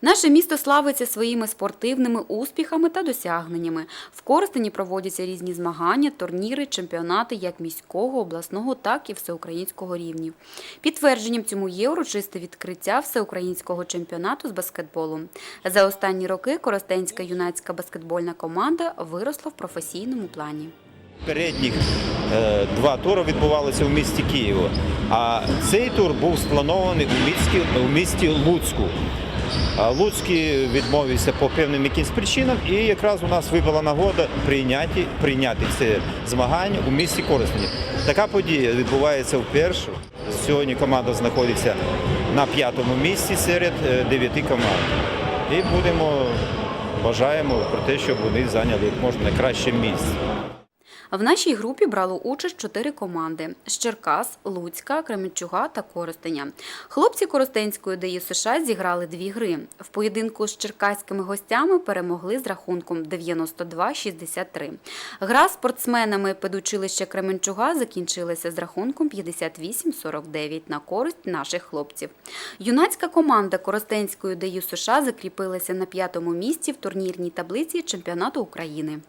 Наше місто славиться своїми спортивними успіхами та досягненнями. В Коростені проводяться різні змагання, турніри, чемпіонати як міського, обласного, так і всеукраїнського рівнів. Підтвердженням цьому є урочисте відкриття всеукраїнського чемпіонату з баскетболу. За останні роки Коростенська юнацька баскетбольна команда виросла в професійному плані. Передніх е, два тури відбувалися в місті Києво, а цей тур був спланований у місті, у місті Луцьку. А Луцький відмовився по певним якимсь причинам, і якраз у нас випала нагода прийняти, прийняти це змагання у місті Коростені. Така подія відбувається вперше. Сьогодні команда знаходиться на п'ятому місці серед е, дев'яти команд. І будемо бажаємо про те, щоб вони зайняли як можна найкраще місце. В нашій групі брало участь чотири команди: з Черкас, Луцька, Кременчуга та Коростеня. Хлопці Коростенської ДЮ США зіграли дві гри. В поєдинку з черкаськими гостями перемогли з рахунком 92-63. Гра з спортсменами педучилища Кременчуга закінчилася з рахунком 58-49 на користь наших хлопців. Юнацька команда Коростенської ДЮ США закріпилася на п'ятому місці в турнірній таблиці чемпіонату України.